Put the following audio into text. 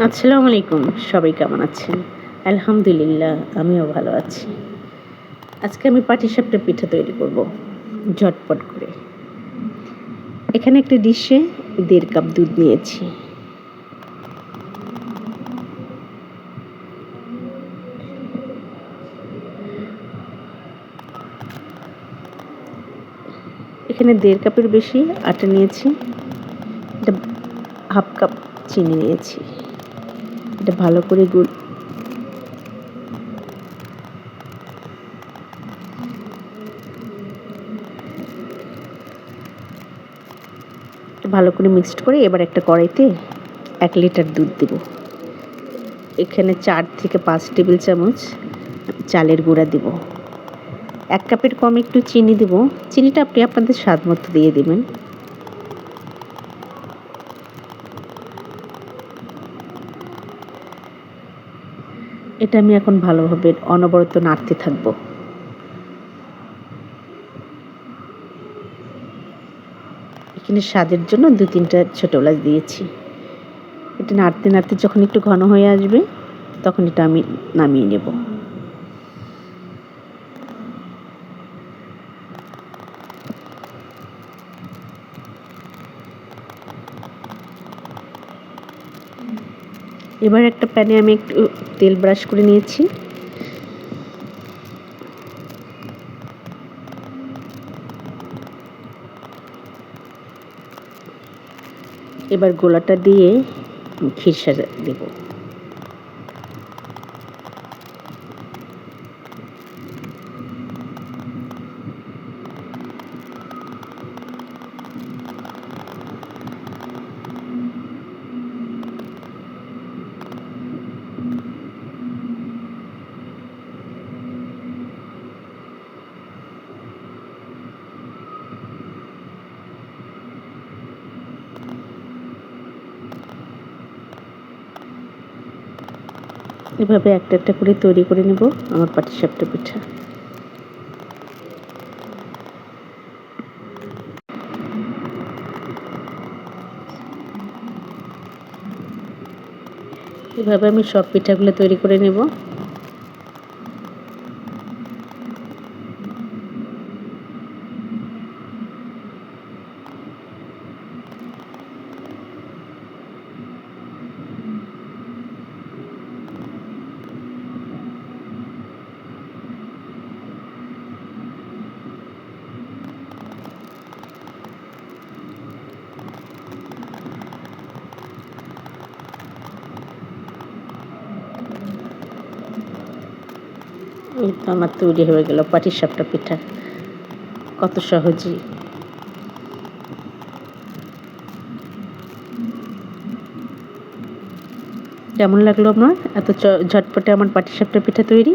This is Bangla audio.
আসসালামু আলাইকুম, সবাই কেমন আছেন? আলহামদুলিল্লাহ, আমিও ভালো আছি। আজকে আমি পাটিসাপটা পিঠা তৈরি করব, ঝটপট করে। এখানে একটা ডিশে দেড় কাপ দুধ নিয়েছি। এখানে দেড় কাপের বেশি আটা নিয়েছি, এটা হাফ কাপ চিনি নিয়েছি। এটা ভালো করে গুল ভালো করে মিক্সড করে এবার একটা কড়াইতে এক লিটার দুধ দেব। এখানে চার থেকে পাঁচ টেবিল চামচ চালের গুঁড়া দেব। এক কাপের কম একটু চিনি দেব। চিনিটা আপনি আপনাদের স্বাদ মতো দিয়ে দেবেন। এটা আমি এখন ভালোভাবে অনবরত নাড়তে থাকব। এখানে স্বাদের জন্য দু তিনটা ছোটো এলাচ দিয়েছি। এটা নাড়তে নাড়তে যখন একটু ঘন হয়ে আসবে, তখন এটা আমি নামিয়ে নেব। এবার একটা প্যানে আমি একটু তেল ব্রাশ করে নিয়েছি। এবার গোলাটা দিয়ে খিরসা দেবো। এভাবে একটা একটা করে তৈরি করে নেব আমার পাটিসাপটা পিঠা। এভাবে আমি সব পিঠাগুলো তৈরি করে নেব। এই তো আমার তৈরি হয়ে গেল পাটিসাপটা পিঠা। কত সহজেই কেমন লাগল আমার এত ঝটপটে আমার পাটিসাপটা পিঠা তৈরি?